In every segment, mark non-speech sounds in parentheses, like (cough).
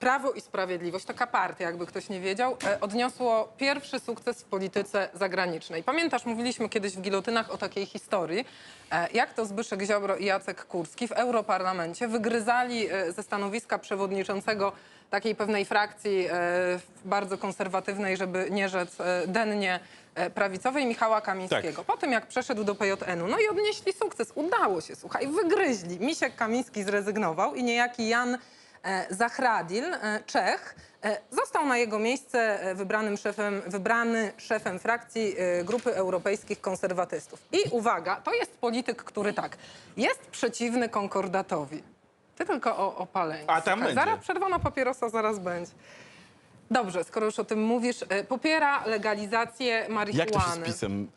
Prawo i Sprawiedliwość, taka partia, jakby ktoś nie wiedział, e, odniosło pierwszy sukces w polityce zagranicznej. Pamiętasz, mówiliśmy kiedyś w Gilotynach o takiej historii, e, jak to Zbyszek Ziobro i Jacek Kurski w Europarlamencie wygryzali e, ze stanowiska przewodniczącego takiej pewnej frakcji bardzo konserwatywnej, żeby nie rzec dennie prawicowej, Michała Kamińskiego. Tak. Po tym, jak przeszedł do PJN-u, no i odnieśli sukces. Udało się, słuchaj, wygryźli. Misiek Kamiński zrezygnował i niejaki Jan e, Zahradil, e, Czech, e, został na jego miejsce wybranym szefem, wybrany szefem frakcji Grupy Europejskich Konserwatystów. I uwaga, to jest polityk, który tak, jest przeciwny konkordatowi. Ty tylko o, o paleniu. A tam będzie. Zaraz przerwana papierosa, zaraz będzie. Dobrze, skoro już o tym mówisz, popiera legalizację Jak marihuany. to się z PiSem?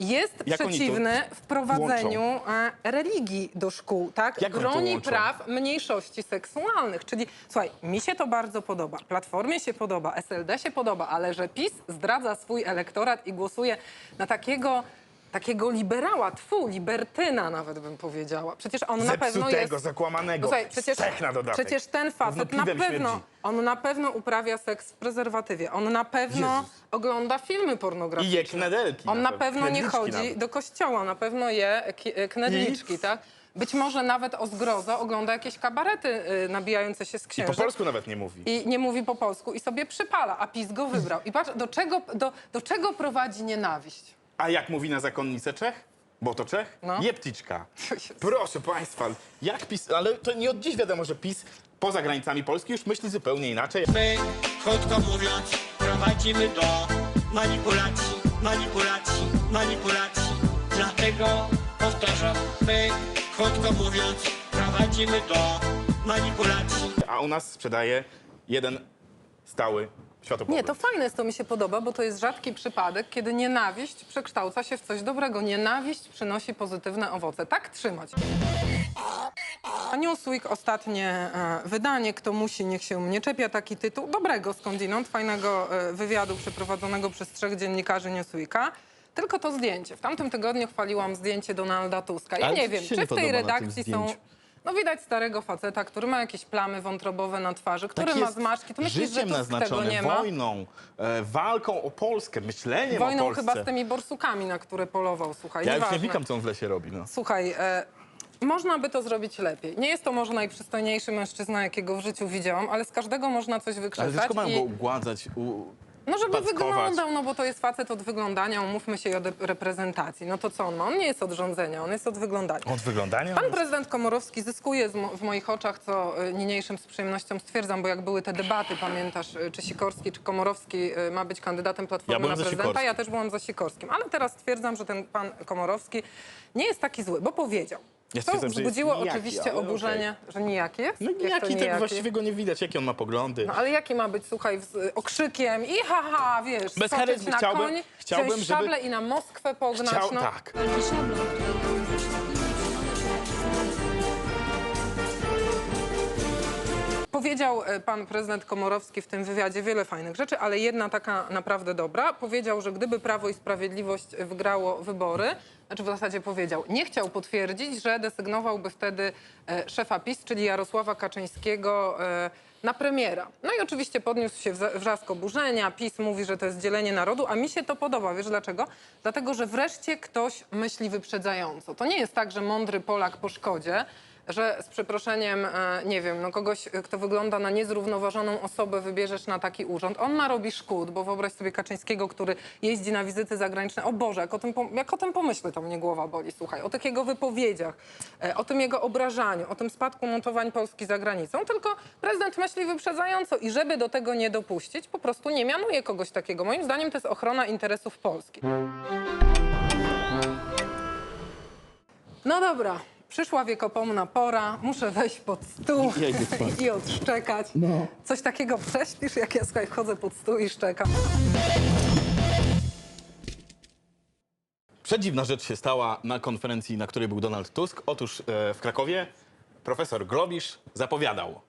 Jest Jak oni to przeciwny wprowadzeniu e, religii do szkół, tak? Jak oni to Broni łączą? praw mniejszości seksualnych. Czyli słuchaj, mi się to bardzo podoba, Platformie się podoba, SLD się podoba, ale że PiS zdradza swój elektorat i głosuje na takiego takiego liberała, tfu, libertyna nawet bym powiedziała. Przecież on na pewno Zepsutego, jest... zakłamanego, Słuchaj, przecież, Czech na dodatek. przecież ten facet na pewno, śmierdzi. on na pewno uprawia seks w prezerwatywie. On na pewno Jezus. ogląda filmy I pornograficzne. je knederki. On na pewno nie knedliczki chodzi nawet. do kościoła, na pewno je ki- e, knedliczki, tak? Być może nawet o zgrozo ogląda jakieś kabarety y, nabijające się z I po polsku nawet nie mówi. I nie mówi po polsku i sobie przypala, a PiS go wybrał. I patrz, do czego, do, do czego prowadzi nienawiść? A jak mówi na zakonnicę Czech? Bo to Czech? No. Jepticzka. (laughs) Proszę państwa, jak PiS, ale to nie od dziś wiadomo, że PiS poza granicami Polski już myśli zupełnie inaczej. My, krótko mówiąc, prowadzimy do manipulacji, manipulacji, manipulacji. Dlatego powtarzam, my, krótko mówiąc, prowadzimy do manipulacji. A u nas sprzedaje jeden stały światopogląd. Nie, to fajne jest, to mi się podoba, bo to jest rzadki przypadek, kiedy nienawiść przekształca się w coś dobrego. Nienawiść przynosi pozytywne owoce. Tak trzymać. Newsweek, ostatnie e, wydanie, kto musi, niech się mnie czepia, taki tytuł, dobrego skądinąd, fajnego e, wywiadu przeprowadzonego przez trzech dziennikarzy Newsweeka. Tylko to zdjęcie. W tamtym tygodniu chwaliłam zdjęcie Donalda Tuska. Ja Ale nie co wiem, czy w tej podoba na tym redakcji są... zdjęciu? No widać starego faceta, który ma jakieś plamy wątrobowe na twarzy, który Tak ma jest zmarszczki. To myślisz, że życiem Tusk tego naznaczone, nie ma? wojną, e, walką o Polskę, myśleniem o Wojną Polsce. chyba z tymi borsukami, na które polował, słuchaj. Ja już nie nieważne. wnikam, co on w lesie robi. No. Słuchaj, e, można by to zrobić lepiej. Nie jest to może najprzystojniejszy mężczyzna, jakiego w życiu widziałam, ale z każdego można coś Ale wykrzesać. dlaczego mają i- go ugładzać? U... no żeby packować? wyglądał, no bo to jest facet od wyglądania, umówmy się i od reprezentacji. No to co on ma? On nie jest od rządzenia, on jest od wyglądania. Od wyglądania? Pan prezydent Komorowski zyskuje w moich oczach, co y, niniejszym z przyjemnością stwierdzam, bo jak były te debaty, pamiętasz, y, czy Sikorski, czy Komorowski y, ma być kandydatem Ja Platformy byłem na prezydenta, ja też byłam za Sikorskim. Ale teraz stwierdzam, że ten pan Komorowski nie jest taki zły, bo powiedział. Ja To stwierdzam, że jest wzbudziło nijaki, oczywiście ale oburzenie, że nijaki jest? No Jak to jaki tak nijaki? właściwie go nie widać, jakie on ma poglądy. No ale jaki ma być, słuchaj, z okrzykiem i haha, wiesz, Bez skoczyć charyzmy. na Chciałbym- koń, chciałbym, wziąć żeby- szable i na Moskwę pognać. Chciał, no. tak. Powiedział e, pan prezydent Komorowski w tym wywiadzie wiele fajnych rzeczy, ale jedna taka naprawdę dobra. Powiedział, że gdyby Prawo i Sprawiedliwość wygrało wybory, znaczy w zasadzie powiedział, nie chciał potwierdzić, że desygnowałby wtedy e, szefa PiS, czyli Jarosława Kaczyńskiego e, na premiera. No i oczywiście podniósł się wrzask oburzenia. PiS mówi, że to jest dzielenie narodu, a mi się to podoba. Wiesz dlaczego? Dlatego, że wreszcie ktoś myśli wyprzedzająco. To nie jest tak, że mądry Polak po szkodzie, że z przeproszeniem, e, nie wiem, no kogoś, e, kto wygląda na niezrównoważoną osobę, wybierzesz na taki urząd. On narobi szkód, bo wyobraź sobie Kaczyńskiego, który jeździ na wizyty zagraniczne. O Boże, jak o tym, jak o tym pomyślę, to mnie głowa boli, słuchaj. O tych jego wypowiedziach, e, o tym jego obrażaniu, o tym spadku notowań Polski za granicą. Tylko prezydent myśli wyprzedzająco i żeby do tego nie dopuścić, po prostu nie mianuje kogoś takiego. Moim zdaniem to jest ochrona interesów Polski. No dobra, przyszła wiekopomna pora, muszę wejść pod stół (laughs) Ja idę spać. i odszczekać. Coś takiego prześpisz, jak ja słuchaj, wchodzę pod stół i szczekam. Przedziwna rzecz się stała na konferencji, na której był Donald Tusk. Otóż e, w Krakowie profesor Globisz zapowiadał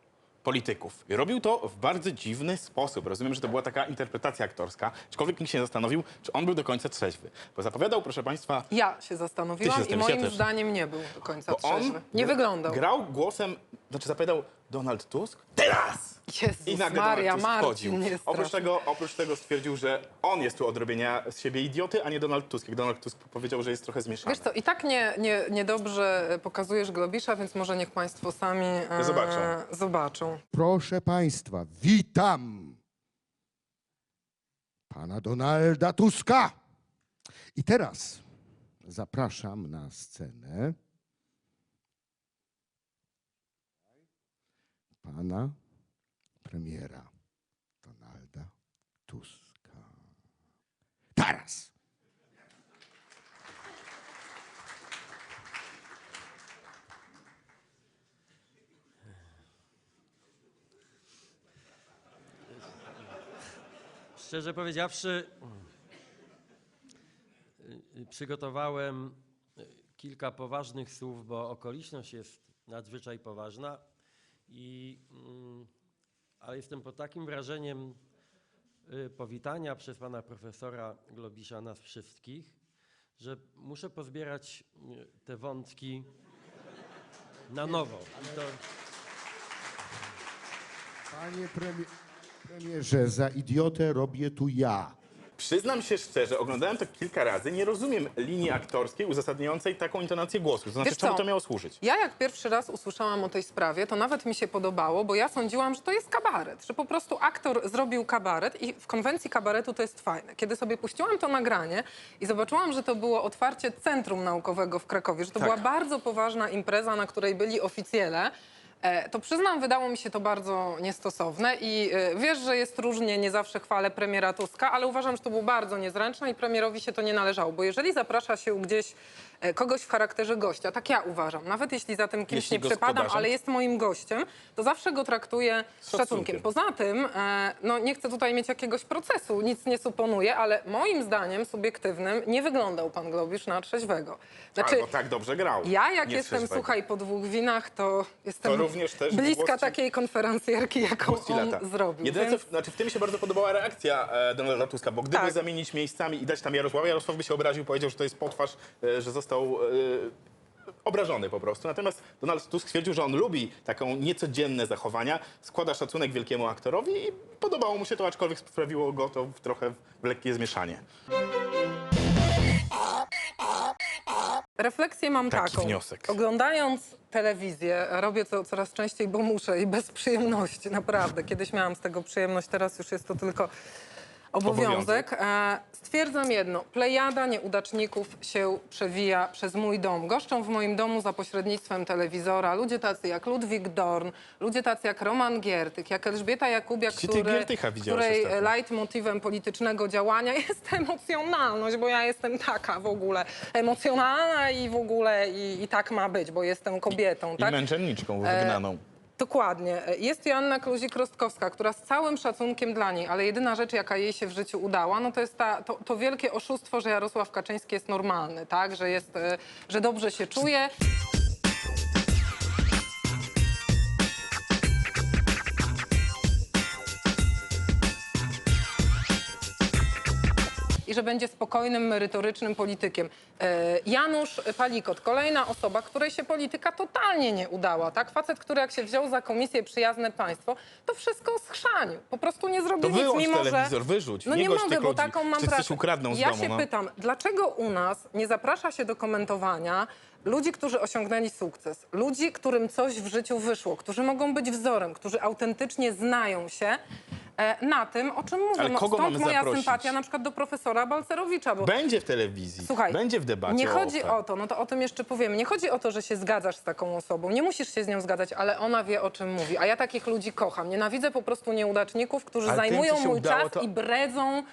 polityków. I robił to w bardzo dziwny sposób. Rozumiem, że to była taka interpretacja aktorska, aczkolwiek nikt się nie zastanowił, czy on był do końca trzeźwy. Bo zapowiadał, proszę państwa, Ja się zastanowiłam się i ja moim też. zdaniem nie był do końca trzeźwy. Nie wyglądał. grał głosem, znaczy zapowiadał Donald Tusk? Teraz! Jezus I nagle Maria, Donald Tusk wchodził. Marcin jest Oprócz straszny. tego, oprócz tego stwierdził, że on jest tu od robienia z siebie idioty, a nie Donald Tusk. Jak Donald Tusk powiedział, że jest trochę zmieszany. Wiesz co, i tak nie, nie, niedobrze pokazujesz Globisza, więc może niech państwo sami e, Zobaczą. zobaczą. Proszę Państwa, witam pana Donalda Tuska. I teraz zapraszam na scenę pana premiera Donalda Tuska. Teraz! Szczerze powiedziawszy, przygotowałem kilka poważnych słów, bo okoliczność jest nadzwyczaj poważna, i, mm, ale jestem pod takim wrażeniem y, powitania przez pana profesora Globisza nas wszystkich, że muszę pozbierać y, te wątki na nowo. To, Panie premie- premierze, za idiotę robię tu ja. Przyznam się szczerze, oglądałem to kilka razy, nie rozumiem linii aktorskiej uzasadniającej taką intonację głosu. To znaczy, Wiesz czemu co? to miało służyć? Ja jak pierwszy raz usłyszałam o tej sprawie, to nawet mi się podobało, bo ja sądziłam, że to jest kabaret, że po prostu aktor zrobił kabaret i w konwencji kabaretu to jest fajne. Kiedy sobie puściłam to nagranie i zobaczyłam, że to było otwarcie Centrum Naukowego w Krakowie, że to Tak. była bardzo poważna impreza, na której byli oficjele, to przyznam, wydało mi się to bardzo niestosowne i e, wiesz, że jest różnie, nie zawsze chwalę premiera Tuska, ale uważam, że to było bardzo niezręczne i premierowi się to nie należało, bo jeżeli zaprasza się gdzieś e, kogoś w charakterze gościa, tak ja uważam, nawet jeśli za tym kimś Jeśli nie przepadam, ale jest moim gościem, to zawsze go traktuję z szacunkiem. Poza tym, e, no nie chcę tutaj mieć jakiegoś procesu, nic nie suponuję, ale moim zdaniem subiektywnym nie wyglądał pan Globisz na trzeźwego. Znaczy, Albo tak dobrze grał. ja jak Nie jestem, trzeźwego. słuchaj, po dwóch winach, to jestem To również też bliska takiej konferencjerki, jaką on zrobił. Jedyne, Więc... co, znaczy w tym mi się bardzo podobała reakcja e, Donalda Tuska, bo gdyby Tak. zamienić miejscami i dać tam Jarosława, Jarosław by się obraził, powiedział, że to jest potwarz, e, że został e, obrażony po prostu. Natomiast Donald Tusk stwierdził, że on lubi taką niecodzienne zachowania, składa szacunek wielkiemu aktorowi i podobało mu się to, aczkolwiek sprawiło go to w trochę w lekkie zmieszanie. Refleksję mam Taki taką. wniosek. Oglądając telewizję, robię to coraz częściej, bo muszę i bez przyjemności, naprawdę. Kiedyś miałam z tego przyjemność, teraz już jest to tylko obowiązek. E, stwierdzam jedno, plejada nieudaczników się przewija przez mój dom. Goszczą w moim domu za pośrednictwem telewizora ludzie tacy jak Ludwik Dorn, ludzie tacy jak Roman Giertyk, jak Elżbieta Jakubiak, Gdzie ty który, Giertycha widziałaś której ostatnio? leitmotywem politycznego działania (laughs) jest emocjonalność, bo ja jestem taka w ogóle emocjonalna i w ogóle i, i tak ma być, bo jestem kobietą. I tak? męczenniczką wygnaną. Dokładnie. Jest Joanna Kluzik-Rostkowska, która z całym szacunkiem dla niej, ale jedyna rzecz, jaka jej się w życiu udała, no to jest ta, to, to wielkie oszustwo, że Jarosław Kaczyński jest normalny, tak? Że, jest, e, że dobrze się czuje. Że będzie spokojnym, merytorycznym politykiem. E, Janusz Palikot, kolejna osoba, której się polityka totalnie nie udała. Tak? Facet, który jak się wziął za komisję przyjazne państwo, to wszystko schrzanił. Po prostu nie zrobił To nic, mimo telewizor, że... wyrzuć, No nie nie mogę, bo taką mam pracę. ukradną z ja domu, się no. pytam, dlaczego u nas nie zaprasza się do komentowania ludzi, którzy osiągnęli sukces, ludzi, którym coś w życiu wyszło, którzy mogą być wzorem, którzy autentycznie znają się na tym, o czym mówię. Ale No, kogo stąd mamy moja zaprosić? sympatia na przykład do profesora Balcerowicza, bo Będzie w telewizji, Słuchaj, będzie w debacie. nie chodzi OFE. o to, no to o tym jeszcze powiemy. Nie chodzi o to, że się zgadzasz z taką osobą. Nie musisz się z nią zgadzać, ale ona wie, o czym mówi. A ja takich ludzi kocham. Nienawidzę po prostu nieudaczników, którzy Ale tym, zajmują co się mój udało, czas to- i bredzą.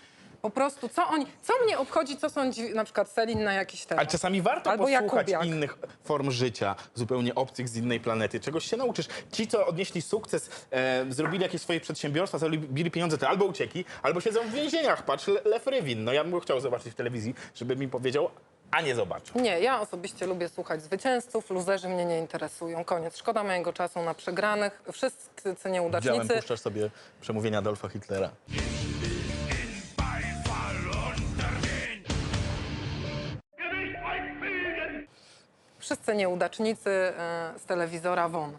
Po prostu, co oni, co mnie obchodzi, co sądzi na przykład Selin na jakiś temat. Ale czasami warto Albo posłuchać Jakubiak. innych form życia, zupełnie obcych z innej planety. Czegoś się nauczysz. Ci, co odnieśli sukces, e, zrobili jakieś swoje przedsiębiorstwa, zarobili pieniądze, to albo uciekli, albo siedzą w więzieniach. Patrz, Le- Lech Rywin. No ja bym go chciał zobaczyć w telewizji, żeby mi powiedział, a nie zobaczył. Nie, ja osobiście lubię słuchać zwycięzców, luzerzy mnie nie interesują. Koniec. Szkoda mojego czasu na przegranych. Wszyscy Widziałem, nieudacznicy. puszczasz sobie przemówienia Adolfa Hitlera. Wszyscy nieudacznicy e, z telewizora won.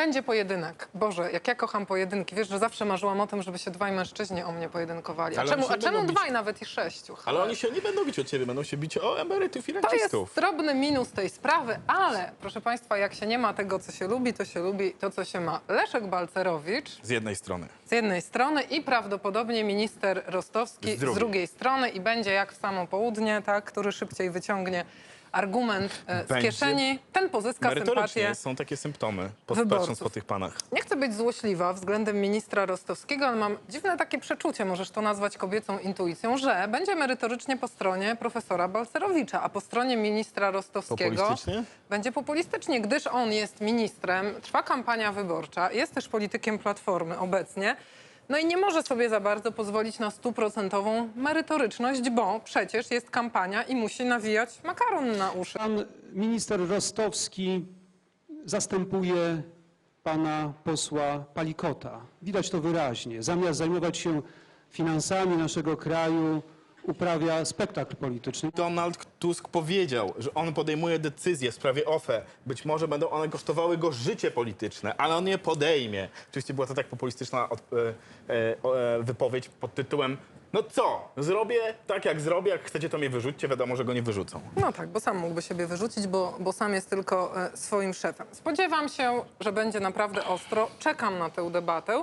Będzie pojedynek. Boże, jak ja kocham pojedynki. Wiesz, że zawsze marzyłam o tym, żeby się dwaj mężczyźni o mnie pojedynkowali. A Ale czemu, oni się a czemu będą bić. dwaj, nawet i sześciu? Ale oni się nie będą bić o ciebie, będą się bić o emerytów i To jest rencistów. drobny minus tej sprawy, ale proszę Państwa, jak się nie ma tego, co się lubi, to się lubi to, co się ma. Leszek Balcerowicz Z jednej strony. z jednej strony i prawdopodobnie minister Rostowski Z z drugiej. drugiej, strony i będzie jak w samo południe, tak, który szybciej wyciągnie argument e, z Będzie kieszeni, ten pozyska Merytorycznie sympatię. są takie symptomy, po- wyborców. patrząc po tych panach. Nie chcę być złośliwa względem ministra Rostowskiego, ale mam dziwne takie przeczucie, możesz to nazwać kobiecą intuicją, że będzie merytorycznie po stronie profesora Balcerowicza, a po stronie ministra Rostowskiego Populistycznie? będzie populistycznie, gdyż on jest ministrem, trwa kampania wyborcza, jest też politykiem Platformy obecnie. No i nie może sobie za bardzo pozwolić na stuprocentową merytoryczność, bo przecież jest kampania i musi nawijać makaron na uszy. Pan minister Rostowski zastępuje pana posła Palikota. Widać to wyraźnie. Zamiast zajmować się finansami naszego kraju, uprawia spektakl polityczny. Donald Tusk powiedział, że on podejmuje decyzje w sprawie OFE. Być może będą one kosztowały go życie polityczne, ale on je podejmie. Oczywiście była to tak populistyczna od, e, e, e, wypowiedź pod tytułem no co, zrobię tak jak zrobię, jak chcecie to mnie wyrzućcie, wiadomo, że go nie wyrzucą. No tak, bo sam mógłby siebie wyrzucić, bo, bo sam jest tylko e, swoim szefem. Spodziewam się, że będzie naprawdę ostro. Czekam na tę debatę.